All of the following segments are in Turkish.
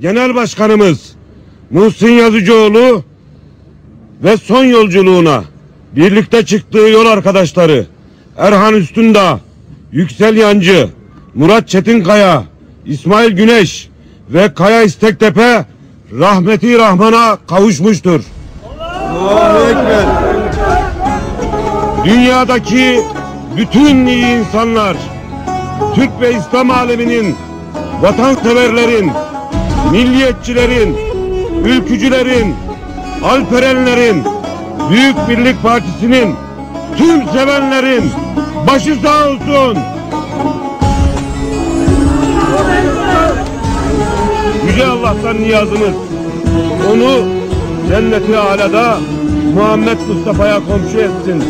Genel Başkanımız Muhsin Yazıcıoğlu ve son yolculuğuna birlikte çıktığı yol arkadaşları Erhan Üstündağ, Yüksel Yancı, Murat Çetinkaya, İsmail Güneş ve Kaya İstektepe rahmeti Rahman'a kavuşmuştur. Dünyadaki bütün iyi insanlar, Türk ve İslam aleminin, vatanseverlerin, milliyetçilerin, ülkücülerin, alperenlerin, Büyük Birlik Partisi'nin, tüm sevenlerin başı sağ olsun. Yüce Allah'tan niyazımız onu cenneti alada Muhammed Mustafa'ya komşu etsin.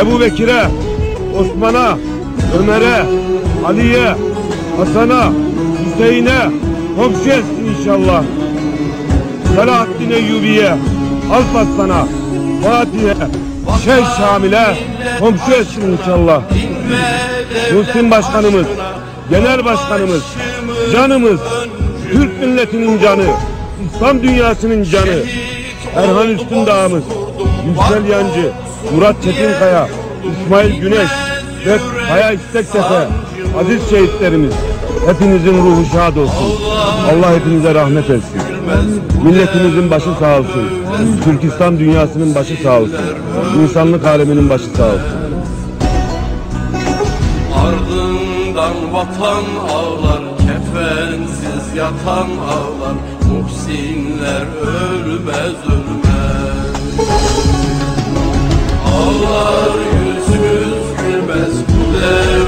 Ebu Bekir'e, Osman'a, Ömer'e, Ali'ye, Hasan'a, Hüseyin'e komşu inşallah. Selahaddin Eyyubi'ye, Alparslan'a, Fatih'e, Şeyh Şamil'e komşu inşallah. Muhsin Başkanımız, Genel Başkanımız, canımız, Türk milletinin canı, İslam dünyasının canı, Erhan Üstündağ'ımız, Yüksel Yancı, Murat Çetinkaya, İsmail Güneş ve Kaya İstektepe, aziz şehitlerimiz, hepinizin ruhu şad olsun. Allah hepinize rahmet etsin. Milletimizin başı sağ olsun. Türkistan dünyasının başı sağ olsun. İnsanlık aleminin başı sağ olsun. Ardından vatan ağlar Kefensiz yatan ağlar Muhsinler ölmez ölmez Ağlar yüzümüz gülmez Bu devran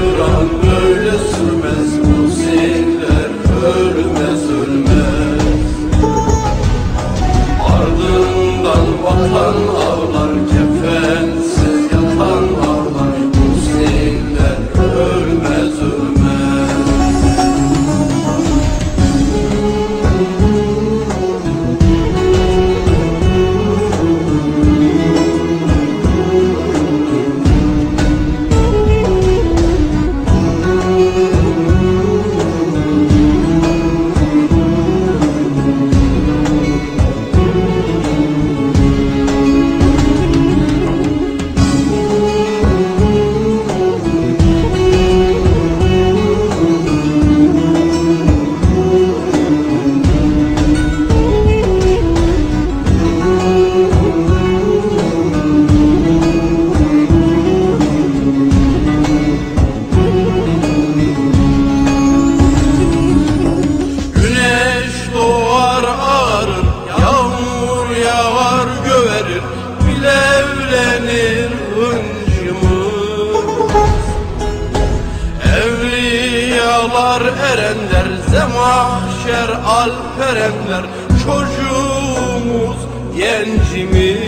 erenler, zemahşer alperenler, çocuğumuz, gencimiz.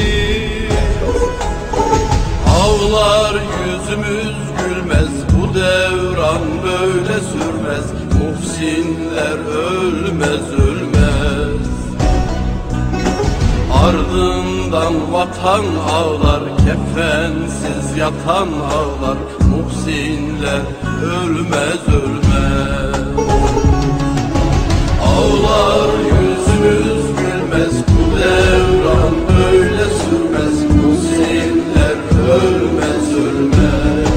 Ağlar yüzümüz gülmez Bu devran böyle sürmez. Muhsinler ölmez ölmez. Ardından vatan ağlar Kefensiz yatan ağlar Muhsinler ölmez ölmez ağlar yüzümüz gülmez Bu devran böyle sürmez. Bu siller ölmez ölmez.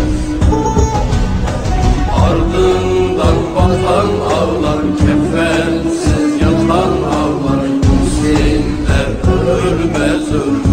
Ardından batan ağlar Kefensiz yatan ağlar Bu siller ölmez ölmez.